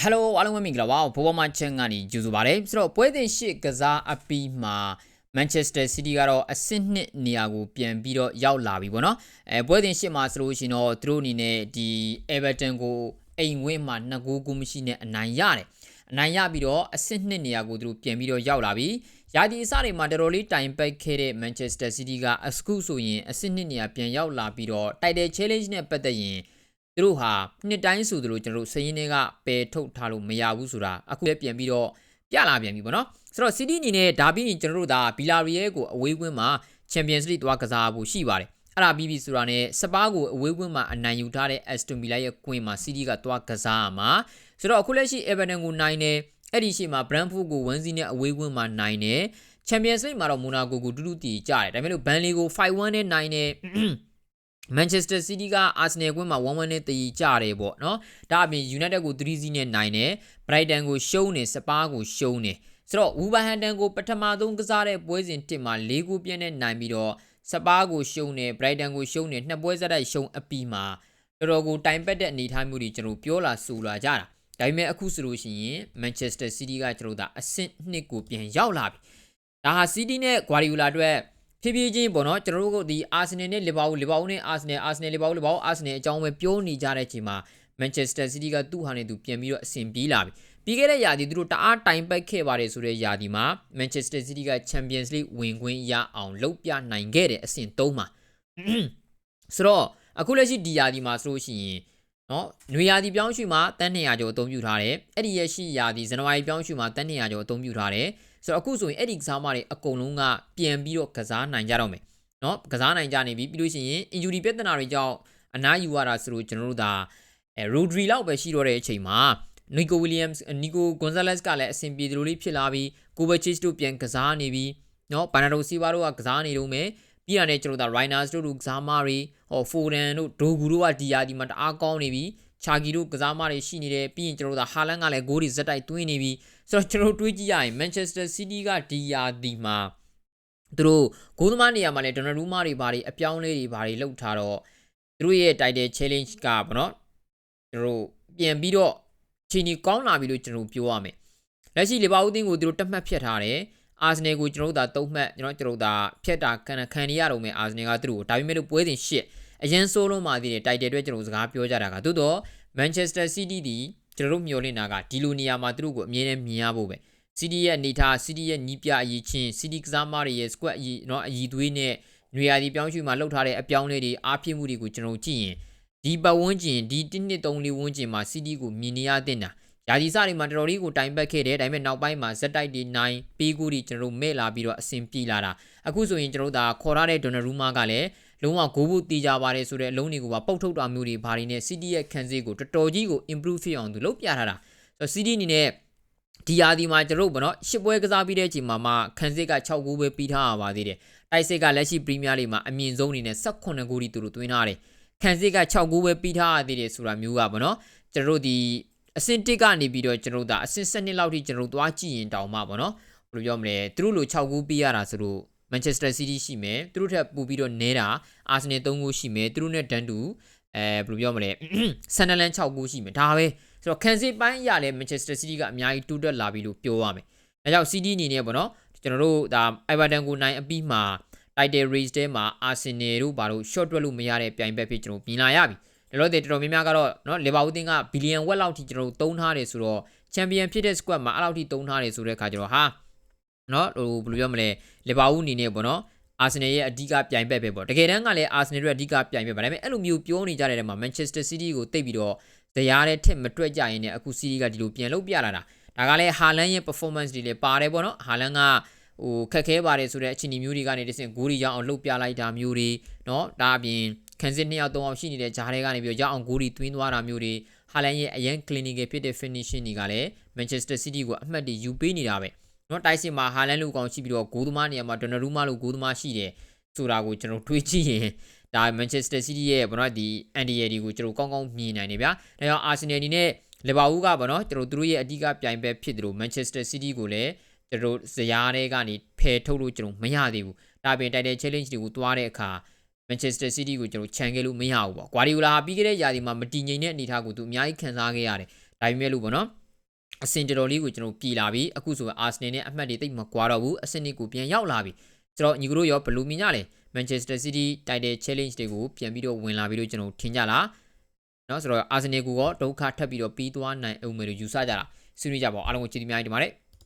ဟယ်လိုအားလုံးပဲမင်္ဂလာပါဘောဘောမချန်ကနေကြိုဆိုပါရစေဆိုတော့ပွဲစဉ်ရှစ်ကစားအပီးမှာ Manchester City ကတော့အဆင့်နှစ်နေရာကိုပြန်ပြီးတော့ရောက်လာပြီပေါ့နော်အဲပွဲစဉ်ရှစ်မှာဆိုလို့ရှိရင်တော့သူတို့အနေနဲ့ဒီ Everton ကိုအိမ်ဝင်းမှာ2ဂိုးကူမရှိနဲ့အနိုင်ရတယ်အနိုင်ရပြီးတော့အဆင့်နှစ်နေရာကိုသူတို့ပြန်ပြီးတော့ရောက်လာပြီရာဒီအစတွေမှာတော်တော်လေးတိုင်ပိုက်ခဲ့တဲ့ Manchester City ကအစကုဆိုရင်အဆင့်နှစ်နေရာပြန်ရောက်လာပြီးတော့ Title Challenge နဲ့ပတ်သက်ရင် သူတို့ဟာနှစ်တိုင်းဆိုသလိုကျွန်တော်တို့စရင်တွေကပယ်ထုတ်ထားလို့မရဘူးဆိုတာအခုလည်းပြန်ပြီးတော့ပြလာပြန်ပြီပေါ့နော်ဆိုတော့ City အနေနဲ့ဒါပြီးရင်ကျွန်တော်တို့ဒါ Villarreal ကိုအဝေးကွင်းမှာ Champions League သွားကစားဖို့ရှိပါတယ်အဲ့ဒါပြီးပြီဆိုတာနဲ့စပါးကိုအဝေးကွင်းမှာအနိုင်ယူထားတဲ့ Aston Villa ရဲ့ကွင်းမှာ City ကသွားကစားရမှာဆိုတော့အခုလက်ရှိ Everton ကိုနိုင်တယ်အဲ့ဒီရှိမှာ Brentford ကို1-0နဲ့အဝေးကွင်းမှာနိုင်တယ် Champions League မှာတော့ Monaco ကိုတူတူတီကြတယ်ဒါပေမဲ့လို့ Burnley ကို5-1နဲ့နိုင်တယ် Manchester City က Arsenal ကွင်းမှာ1-1နဲ့တည်ကြတယ်ပေါ့နော်ဒါအပြင် United ကို3-0နဲ့နိုင်တယ် Brighton ကိုရှုံးတယ် Spurs ကိုရှုံးတယ်ဆိုတော့ Wolverhampton ကိုပထမဆုံးကစားတဲ့ပွဲစဉ်တစ်မှာ၄ခုပြည့်နဲ့နိုင်ပြီးတော့စပါးကိုရှုံးတယ် Brighton ကိုရှုံးတယ်နှစ်ပွဲဆက်တိုက်ရှုံးအပြီးမှာတော်တော်ကိုတိုင်ပတ်တဲ့အနေအထားမျိုးတွေကျွန်တော်ပြောလာဆိုလာကြတာဒါပေမဲ့အခုဆိုလို့ရှိရင် Manchester City ကကျွန်တော်တို့အဆင့်နှစ်ကိုပြန်ရောက်လာပြီဒါဟာ City နဲ့ Guardiola အတွက် ဖြည်းဖြည်းချင်းပေါ့နော်ကျွန်တော်တို့ကဒီ Arsenal နဲ့ Liverpool Liverpool နဲ့ Arsenal Arsenal Liverpool Liverpool Arsenal အကြောင်းပဲပြောနေကြတဲ့ချိန်မှာ Manchester City ကသူ့ဟာနဲ့သူပြန်ပြီးတော့အဆင်ပြေးလာပြီပြီးခဲ့တဲ့ရာသီသူတို့တအားတိုင်ပိုက်ခဲ့ပါတယ်ဆိုတဲ့ရာသီမှာ Manchester City က Champions League ဝင်ခွင့်ရအောင်လုပ်ပြနိုင်ခဲ့တဲ့အဆင့်3မှာဆိုတော့အခုလက်ရှိဒီရာသီမှာဆိုလို့ရှိရင်နော်နွေရာသီပြောင်းရွှေ့မှာတန်း200ကျော်အသုံးပြုထားတယ်အဲ့ဒီရရှိရာသီဇန်နဝါရီပြောင်းရွှေ့မှာတန်း200ကျော်အသုံးပြုထားတယ် ဆိုတော့အခုဆိုရင်အဲ့ဒီကစားမတွေအကုန်လုံးကပြန်ပြီးတော့ကစားနိုင်ကြတော့မယ်နော်ကစားနိုင်ကြနေပြီပြီးလို့ရှိရင် injury ပြဿနာတွေကြောင့်အနားယူရတာဆိုလို့ကျွန်တော်တို့ဒါအဲ Rodri လောက်ပဲရှိတော့တဲ့အချိန်မှာနီကိုဝီလီယမ်စ်နီကိုဂွန်ဇာလက်စ်ကလည်းအဆင်ပြေတယ်လို့လေးဖြစ်လာပြီးကိုဘချစ်တို့ပြန်ကစားနေပြီးနော်ဘာနာဒိုစီဘာတို့ကကစားနေတော့မယ်ပြီးတာနဲ့ကျွန်တော်တို့ရိုင်နာစ်တို့ကစားမတွေဟောဖိုဒန်တို့ဒိုဂူတို့ကဒီယာဒီမှာတအားကောင်းနေပြီးချာဂီတို့ကစားမတွေရှိနေတယ်ပြီးရင်ကျွန်တော်တို့ဟာလန်ကလည်းဂိုးတွေဇက်တိုက်သွင်းနေပြီး ဆိုတော့ကျွန်တော်တို့တွေးကြည့်ရရင် Manchester City ကဒီယာဒီမှာသူတို့ဂိုးသမားနေရာမှာလည်းဒိုနယ်ရူမာတွေဘာတွေအပြောင်းလဲတွေဘာတွေလောက်ထားတော့သူတို့ရဲ့ title challenge ကပေါ့နော်ကျွန်တော်တို့ပြန်ပြီးတော့ချီနီကောင်းလာပြီလို့ကျွန်တော်ပြောရမယ်လက်ရှိလီဗာပူးတင်းကိုသူတို့တက်မှတ်ဖြတ်ထားတယ်အာဆနယ်ကိုကျွန်တော်တို့သာတုံးမှတ်ကျွန်တော်ကျွန်တော်သာဖြတ်တာခံခံရရတော့မယ်အာဆနယ်ကသူတို့ဒါပေမဲ့လို့ပွဲစဉ်ရှစ်အရင်ဆိုးလုံးပါသေးတယ်တိုက်တယ်အတွက်ကျွန်တော်စကားပြောကြတာကသို့တော့ Manchester City ဒီ ကျွန်တော်တို့မျှော်လင့်တာကဒီလိုနေရာမှာသူတို့ကိုအမြဲတမ်းမြင်ရဖို့ပဲ City ရဲ့အနေထား City ရဲ့ညီးပြအရေးချင်း City ကစားမတွေရဲ့ squad အရေးเนาะအည်သွေးနဲ့နွေရာသီပြောင်းရွှေ့မှာလှုပ်ထားတဲ့အပြောင်းလဲတွေအားဖြစ်မှုတွေကိုကျွန်တော်ကြည့်ရင်ဒီပတ်ဝန်းကျင်ဒီ1နှစ်3လေးဝန်းကျင်မှာ City ကိုမြင်နေရတဲ့တာရာသီစတွေမှာတော်တော်လေးကိုတိုင်ပတ်ခဲ့တယ်ဒါပေမဲ့နောက်ပိုင်းမှာဇက်တိုက်တွေနိုင်ပေးကူတွေကျွန်တော်တို့မဲ့လာပြီးတော့အဆင်ပြေလာတာအခုဆိုရင်ကျွန်တော်တို့ဒါခေါ်ရတဲ့ဒွန်နရူမာကလည်း လုံးဝဂိုးဘူးတီးကြပါတယ်ဆိုတဲ့အလုံးတွေကိုပါပုတ်ထုတ်တာမျိုးတွေဘာတွေနဲ့ City ရဲ့ခံစစ်ကိုတော်တော်ကြီးကို improve ဖြစ်အောင်သူလုပ်ပြထားတာဆိုတော့ City အနေနဲ့ဒီယာဒီမှာကျွန်တော်တို့ဗောနော်ရှစ်ပွဲကစားပြီးတဲ့အချိန်မှာမှခံစစ်က6ဂိုးပဲပြီးထားရပါသေးတယ်တိုက်စစ်ကလက်ရှိပရီးမီးယားလိမှာအမြင့်ဆုံးအနေနဲ့18ဂိုးတီသူတို့သွင်းထားတယ်ခံစစ်က6ဂိုးပဲပြီးထားရသေးတယ်ဆိုတာမျိုးကဗောနော်ကျွန်တော်တို့ဒီအဆင့်1ကနေပြီးတော့ကျွန်တော်တို့ဒါအဆင့်7လောက်ထိကျွန်တော်တို့သွားကြည့်ရင်တောင်မှဗောနော်ဘယ်လိုပြောမလဲသူတို့လို6ဂိုးပြီးရတာဆိုတော့ Manchester City ရှိမယ်သူတို့ထက်ပိုပြီးတော့နဲတာ Arsenal 3ဂိုးရှိမယ်သူတို့နဲ့ဒန်တူအဲဘယ်လိုပြောမလဲ Sunderland 6ဂိုးရှိမယ်ဒါပဲဆိုတော့ခံစစ်ပိုင်းရလဲ Manchester City ကအများကြီးတိုးတက်လာပြီလို့ပြောရမယ်ဒါကြောင့် City အနေနဲ့ပေါ့နော်ကျွန်တော်တို့ဒါ Everton ကိုနိုင်အပြီးမှာ title race ထဲမှာ Arsenal တို့ဘာလို့ short တွက်လို့မရတဲ့ပြိုင်ဘက်ဖြစ်ကျွန်တော်ပြင်လာရပြီဒါလို့တဲ့တော်တော်များများကတော့เนาะလီဗာပူးတင်းကဘီလီယံဝက်လောက်ထိကျွန်တော်တို့သုံးထားတယ်ဆိုတော့ချန်ပီယံဖြစ်တဲ့ squad မှာအဲ့လောက်ထိသုံးထားတယ်ဆိုတဲ့ခါကျတော့ဟာ เนาะဟိုဘယ်လိုပြောမလဲလီဗာပူးအနေနဲ့ပေါ့နော်အာဆင်နယ်ရဲ့အဓိကပြိုင်ဘက်ပဲပေါ့တကယ်တမ်းကလည်းအာဆင်နယ်ရဲ့အဓိကပြိုင်ဘက်ပါဒါပေမဲ့အဲ့လိုမျိုးပြောနေကြတဲ့နေရာမှာ Manchester City ကိုတိတ်ပြီးတော့တရားတဲ့ထက်မတွက်ကြရင်လည်းအခု City ကဒီလိုပြန်လုပ်ပြလာတာဒါကလည်းဟာလန်ရဲ့ performance တွေလည်းပါတယ်ပေါ့နော်ဟာလန်ကဟိုခက်ခဲပါတယ်ဆိုတဲ့အခြေအနေမျိုးတွေကနေတဆင့်ဂိုးတွေရောက်အောင်လှုပ်ပြလိုက်တာမျိုးတွေเนาะဒါအပြင်ခန်းစစ်နှစ်ယောက်သုံးယောက်ရှိနေတဲ့ဂျားတွေကနေပြီးတော့ရောက်အောင်ဂိုးတွေသွင်းသွားတာမျိုးတွေဟာလန်ရဲ့အရန် clinical ဖြစ်တဲ့ finishing တွေကလည်း Manchester City ကိုအမှတ်တွေယူပေးနေတာပဲ နော်တိုက်စစ်မှာဟာလန်လူကောင်ရှိပြီးတော့ဂိုးသမားနေရာမှာဒေါ်နာရူမာလို့ဂိုးသမားရှိတယ်ဆိုတာကိုကျွန်တော်တွေးကြည့်ရင်ဒါ Manchester City ရဲ့ဘောနော်ဒီ NDA တွေကိုကျွန်တော်ကောင်းကောင်းမြင်နိုင်နေဗျာ။ဒါကြောင့် Arsenal အနေနဲ့ Liverpool ကဘောနော်ကျွန်တော်တို့ရဲ့အဓိကပြိုင်ဘက်ဖြစ်တယ်လို့ Manchester City ကိုလည်းကျွန်တော်ဇယားတွေကနေဖယ်ထုတ်လို့ကျွန်တော်မရသေးဘူး။ဒါပြင်တိုက်တဲ့ challenge တွေကိုသွားတဲ့အခါ Manchester City ကိုကျွန်တော်ခြံခဲ့လို့မရဘူးပေါ့။ Guardiola ပြီးခဲ့တဲ့ရာသီမှာမတည်ငြိမ်တဲ့အနေအထားကိုသူအများကြီးခံစားခဲ့ရတယ်။ဒါပေမဲ့လို့ဘောနော် အဆင်တော်တော်လေးကိုကျွန်တော်ပြည်လာပြီအခုဆိုအာဆနယ်နဲ့အမှတ်တွေတိတ်မကွာတော့ဘူးအဆင့်တွေကိုပြန်ရောက်လာပြီဆိုတော့ညီကတို့ရောဘယ်လိုမြင်ကြလဲ Manchester City Title Challenge တွေကိုပြန်ပြီးတော့ဝင်လာပြီလို့ကျွန်တော်ထင်ကြလားเนาะဆိုတော့အာဆနယ်ကိုရောဒုက္ခထပ်ပြီးတော့ပြီးသွားနိုင်အောင်မယ်လို့ယူဆကြတာဆွေးနွေးကြပါဦးအားလုံးကိုကျေးဇူးများကြီးတင်ပါတယ်